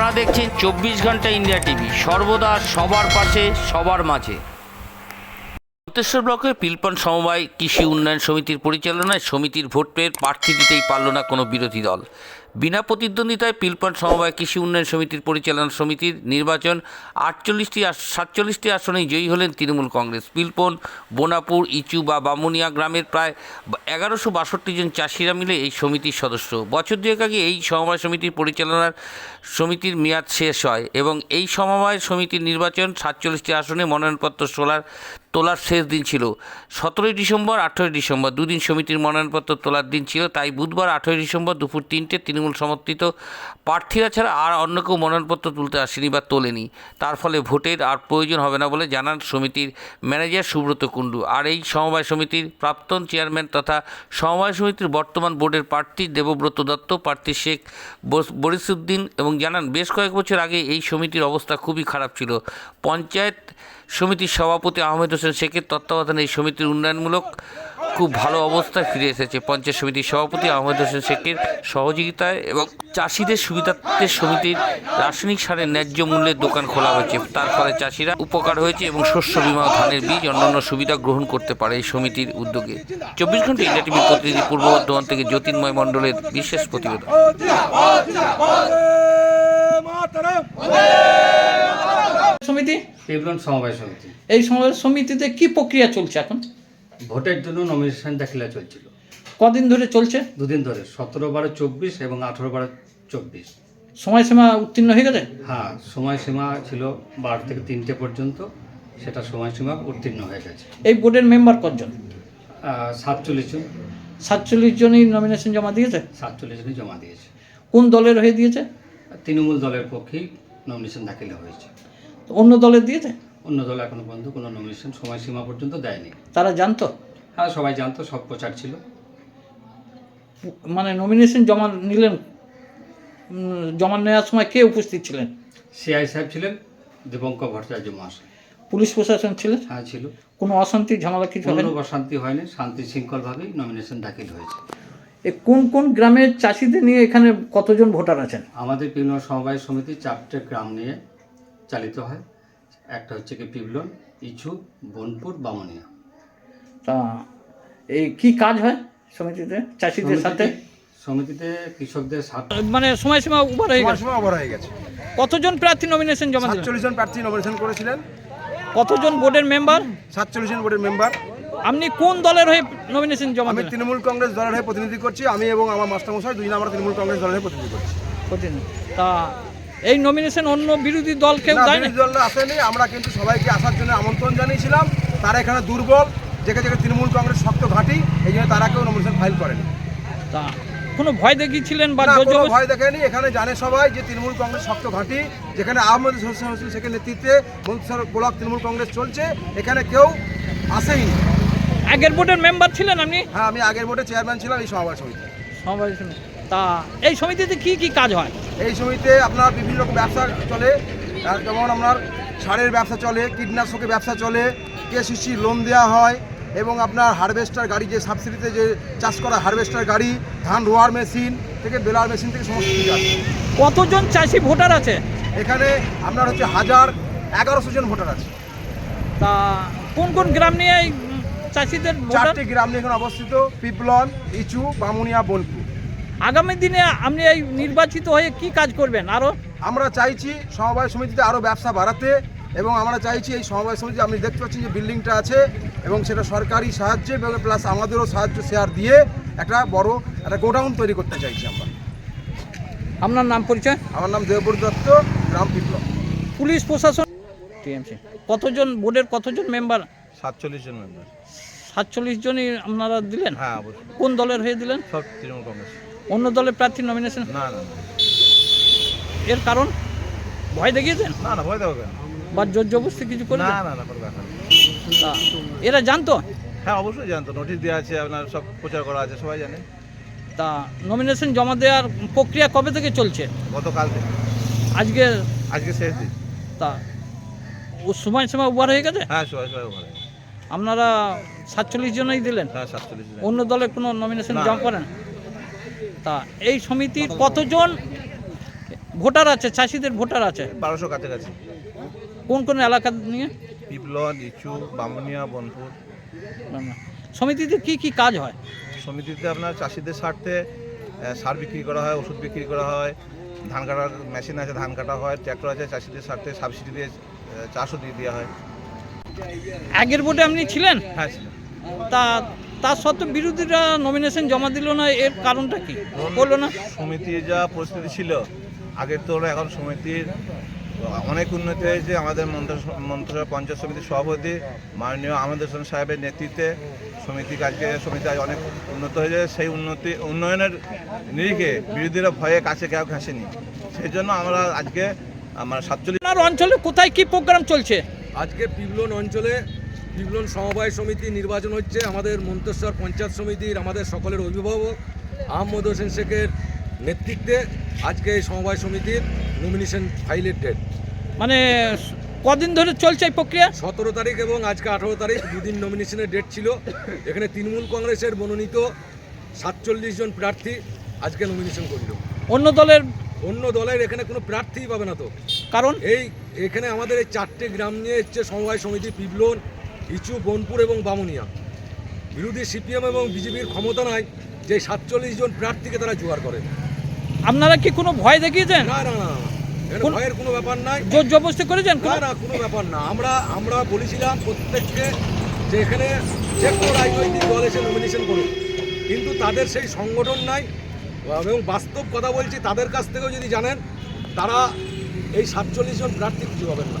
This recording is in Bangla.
আপনারা দেখছেন চব্বিশ ঘণ্টা ইন্ডিয়া টিভি। সর্বদা সবার পাশে, সবার মাঝে। মন্তেশ্বর ব্লকের পিলপন সমবায় কৃষি উন্নয়ন সমিতির পরিচালনায় সমিতির ভোট পেয়ে প্রার্থী দিতেই পারল না কোনো বিরোধী দল। বিনা প্রতিদ্বন্দ্বিতায় পিলপন সমবায় কৃষি উন্নয়ন সমিতির পরিচালনা সমিতির নির্বাচন আটচল্লিশটি সাতচল্লিশটি আসনেই জয়ী হলেন তৃণমূল কংগ্রেস। পিলপন, বোনাপুর, ইচু বা বামুনিয়া গ্রামের প্রায় এগারোশো বাষট্টি জন চাষিরা মিলে এই সমিতির সদস্য। বছর দুয়েক আগে এই সমবায় সমিতির পরিচালনার সমিতির মেয়াদ শেষ হয় এবং এই সমবায় সমিতির নির্বাচন সাতচল্লিশটি আসনে মনোনয়নপত্র তোলার তোলার শেষ দিন ছিল। সতেরোই ডিসেম্বর, আঠেরোই ডিসেম্বর, দুদিন সমিতির মনোনয়নপত্র তোলার দিন ছিল। তাই বুধবার, আঠেরোই ডিসেম্বর দুপুর তিনটে তৃণমূল সমর্থিত প্রার্থীরা ছাড়া আর অন্য কেউ মনোনয়নপত্র তুলতে আসেনি বা তোলেনি। তার ফলে ভোটের আর প্রয়োজন হবে না বলে জানান সমিতির ম্যানেজার সুব্রত কুণ্ডু। আর এই সমবায় সমিতির প্রাক্তন চেয়ারম্যান তথা সমবায় সমিতির বর্তমান বোর্ডের প্রার্থী দেবব্রত দত্ত, প্রার্থী শেখ বরিসুদ্দিন এবং জানান, বেশ কয়েক বছর আগে এই সমিতির অবস্থা খুবই খারাপ ছিল। পঞ্চায়েত সমিতির সভাপতি আহমেদ হোসেন শেখের তত্ত্বাবধানে এই সমিতির উন্নয়নমূলক খুব ভালো অবস্থায় ফিরে এসেছে পঞ্চায়েত সমিতির সভাপতি আহমেদ হোসেন শেখের সহযোগিতায় এবং চাষিদের সুবিধার্থে সমিতির রাসায়নিক সারের ন্যায্য মূল্যের দোকান খোলা হয়েছে তার ফলে চাষিরা উপকার হয়েছে এবং শস্য বিমা ধানের বীজ অন্যান্য সুবিধা গ্রহণ করতে পারে এই সমিতির উদ্যোগে চব্বিশ ঘণ্টা ইন্ডিয়া টিভির প্রতিনিধি পূর্ব বর্ধমান থেকে জ্যোতির্ময় মণ্ডলের বিশেষ প্রতিবেদন সমিতি পিবলন সমবায় সমিতি। এই সমবায় সমিতিতে কি প্রক্রিয়া চলছে এখন? ভোটের জন্য নমিনেশন দাখিলা চলছিল। কদিন ধরে চলছে? দুদিন ধরে সতেরো বারো চব্বিশ এবং আঠেরো বারো চব্বিশ। সময়সীমা উত্তীর্ণ হয়ে গেছে? হ্যাঁ সময়সীমা ছিল বারো থেকে তিনটে পর্যন্ত সেটা সময়সীমা উত্তীর্ণ হয়ে গেছে। এই বোর্ডের মেম্বার কজন? সাতচল্লিশ জন। সাতচল্লিশ জনই নমিনেশন জমা দিয়েছে? সাতচল্লিশ জনই জমা দিয়েছে। কোন দলের হয়ে দিয়েছে? তৃণমূল দলের পক্ষেই নমিনেশন দাখিল হয়েছে। অন্য দলের দিয়েছে অন্য দল এখনও পর্যন্ত কোনো নমিনেশন সময়সীমা পর্যন্ত দেয়নি। তারা জানতো? হ্যাঁ সবাই জানতো সব প্রচার ছিল। মানে নমিনেশন জমা নিলেন জমা নেওয়ার সময় কে উপস্থিত ছিলেন? সিআই সাহেব ছিলেন দীপঙ্কর ভট্টাচার্য মহাশয়। পুলিশ প্রশাসন ছিলেন হ্যাঁ ছিল। কোনো অশান্তি ঝামেলা কিছু কোনো হয়নি অশান্তি হয়নি শান্তি শৃঙ্খলভাবেই নমিনেশন দাখিল হয়েছে। এ কোন কোন গ্রামের চাষিদের নিয়ে এখানে কতজন ভোটার আছেন? আমাদের পিবলন সমবায় সমিতি চারটে গ্রাম নিয়ে চালিত হয়। একটা হচ্ছে কি পিবলন ইছু বনপুর বামনিয়া। তা এই কি কাজ হয় সমিতিতে চাষিদের সাথে? সমিতিতে কৃষকদের সাথে। মানে সময়সীমা উবার হয়ে গেছে? সময় ওভার হয়ে গেছে। কতজন প্রার্থী নমিনেশন জমা দিলেন? সাতচল্লিশ জন প্রার্থী নমিনেশন করেছিলেন। কতজন বোর্ডের মেম্বার সাতচল্লিশ জন বোর্ডের মেম্বার আপনি কোন দলের হয়ে নমিনেশন জমা আমি তৃণমূল কংগ্রেস দলের হয়ে প্রতিনিধি করছি। আমি এবং আমার মাস্টারমশাই দুজন আমরা তৃণমূল কংগ্রেস দলের হয়ে প্রতিনিধি করছি। প্রতিনিধি। তা এই নমিনেশন অন্য বিরোধী দল কেউ দেয় না। দলরা আসেনি। আমরা কিন্তু সবাইকে আসার জন্য আমন্ত্রণ জানিয়েছিলাম। তারা এখানে দুর্বল যেখানে যেখানে তৃণমূল কংগ্রেস শক্ত ঘাঁটি এই জন্য তারা কেউ নমিনেশন ফাইল করেনি। তা কোনো ভয় দেখিয়েছিলেন বা কোনো ভয় দেখেনি। এখানে জানে সবাই যে তৃণমূল কংগ্রেস শক্ত ঘাঁটি যেখানে আহমদ হোসেন হোসেন শেখের নেতৃত্বে মন্ত্রিসভা ব্লক তৃণমূল কংগ্রেস চলছে। এখানে কেউ আসেই আগের বোর্ডের মেম্বার ছিলেন আপনি? হ্যাঁ আমি আগের বোর্ডে চেয়ারম্যান ছিলাম এই সমাবেশ সমিতি সবাই শুনে। তা এই সমিতিতে কি কি কাজ হয়? এই সমিতিতে আপনার বিভিন্ন রকম ব্যবসা চলে। যেমন আপনার সারের ব্যবসা চলে কীটনাশকের ব্যবসা চলে কেসিসি লোন দেওয়া হয় এবং আপনার হারভেস্টার গাড়ি যে সাবসিডিতে যে চাষ করা হারভেস্টার গাড়ি ধান রোয়ার মেশিন থেকে বেলার মেশিন থেকে সমস্ত কিছু আছে। কতজন চাষি ভোটার আছে? এখানে আপনার হচ্ছে হাজার এগারোশো জন ভোটার আছে। তা কোন কোন গ্রাম নিয়ে চাষিদের চারটি গ্রাম নিয়ে এখানে অবস্থিত পিপলন ইচু বামুনিয়া বনপুর। আগামী দিনে আপনি এই নির্বাচিত হয়ে কি কাজ করবেন? আরও? আমরা চাইছি সমবায় সমিতিতে আরও ব্যবসা বাড়াতে এবং আমরা চাইছি এই সমবায় সমিতি আপনি দেখতে পাচ্ছেন যে বিল্ডিংটা আছে এবং সেটা সরকারি সাহায্যে এবং প্লাস আমাদেরও সাহায্য শেয়ার দিয়ে একটা বড় একটা গোডাউন তৈরি করতে চাইছি আমরা। আপনার নাম পরিচয়? আমার নাম দেবপুর দত্ত গ্রাম বিপ্লব। পুলিশ প্রশাসন? টিএমসি। কতজন বোর্ডের কতজন মেম্বার সাতচল্লিশ জন মেম্বার সাতচল্লিশ জনই আপনারা দিলেন? হ্যাঁ কোন দলের হয়ে দিলেন? সব তৃণমূল কংগ্রেস অন্য দলের প্রার্থী নমিনেশন না না এর কারণ? ভয় দেখিয়েছেন? না না ভয় দেবো কেন বা জোর জবরদস্তি কিছু করে না না না কোনো ব্যাপার না। এরা জানতো? হ্যাঁ অবশ্যই জানতো। নোটিশ দেওয়া আছে আপনার সব প্রচার করা আছে সবাই জানে। তা নমিনেশন জমা দেওয়ার প্রক্রিয়া কবে থেকে চলছে? গতকাল থেকে। আজকে? আজকে শেষ দিন। তা ও সময় সময় উবার হয়ে গেছে? হ্যাঁ সবাই সবাই ওখানে আপনারা সাতচল্লিশ জনই দিলেন? হ্যাঁ সাতচল্লিশ জন অন্য দলে কোনো নমিনেশন জমা করেন? তা এই সমিতির কতজন ভোটার আছে? চাষিদের ভোটার আছে? বারোশো কাছাকাছি। কোন কোন এলাকা নিয়ে? পিপলন ইচু বামুনিয়া বনপুর। সমিতিতে কি কি কাজ হয়? সমিতিতে আপনার চাষিদের স্বার্থে সার বিক্রি করা হয় ওষুধ বিক্রি করা হয় ধান কাটার মেশিন আছে ধান কাটা হয় ট্র্যাক্টর আছে চাষিদের স্বার্থে সাবসিডি দিয়ে চাষও দিয়ে দেওয়া হয়। আগের ভোটে আপনি ছিলেন? হ্যাঁ। তা তার সত্ত্বেও বিরোধীরা নমিনেশন জমা দিল না এর কারণটা কি? বলল না? সমিতির যা পরিস্থিতি ছিল আগের তুলনায় এখন সমিতির অনেক উন্নতি হয়েছে। আমাদের মন্ত্র- মন্ত্রিসভা পঞ্চায়েত সমিতির সভাপতি মাননীয় আহমেদ হোসেন সাহেবের নেতৃত্বে সমিতি কাজকে সমিতি আজ অনেক উন্নত হয়েছে। সেই উন্নতি উন্নয়নের নিরিখে বিরোধীরা ভয়ে কাছে কেউ ঘাসেনি। সেই জন্য আমরা আজকে আমার সাতচল্লিশ অঞ্চলে কোথায় কি প্রোগ্রাম চলছে? আজকে পিবলন অঞ্চলে পিবলন সমবায় সমিতি নির্বাচন হচ্ছে আমাদের মন্তেশ্বর পঞ্চায়েত সমিতির আমাদের সকলের অভিভাবক আহমদ হোসেন শেখের নেতৃত্বে আজকে এই সমবায় সমিতির নমিনেশন ফাইলের ডেট মানে কদিন ধরে চলছে এই প্রক্রিয়া? সতেরো তারিখ এবং আজকে আঠেরো তারিখ দুদিন নমিনেশনের ডেট ছিল। এখানে তৃণমূল কংগ্রেসের মনোনীত সাতচল্লিশ জন প্রার্থী আজকে নমিনেশন করল। অন্য দলের অন্য দলের এখানে কোনো প্রার্থীই পাবে না তো। কারণ? এই এখানে আমাদের এই চারটে গ্রাম নিয়ে হচ্ছে সমবায় সমিতি পিবলন ইচু বনপুর এবং বামুনিয়া। বিরোধী সিপিএম এবং বিজেপির ক্ষমতা নাই যে সাতচল্লিশ জন প্রার্থীকে তারা জোগাড় করে। আপনারা কি কোনো ভয় দেখিয়েছেন? না না না ভয়ের কোনো ব্যাপার নাই। জোর জবরদস্তি করেছেন? না না কোনো ব্যাপার না। আমরা আমরা বলেছিলাম প্রত্যেককে যে এখানে যে কোনো রাজনৈতিক দল এসে নমিনেশন করুক। কিন্তু তাদের সেই সংগঠন নাই। এবং বাস্তব কথা বলছি তাদের কাছ থেকেও যদি জানেন তারা এই সাতচল্লিশ জন প্রার্থী খুঁজে পাবেন না।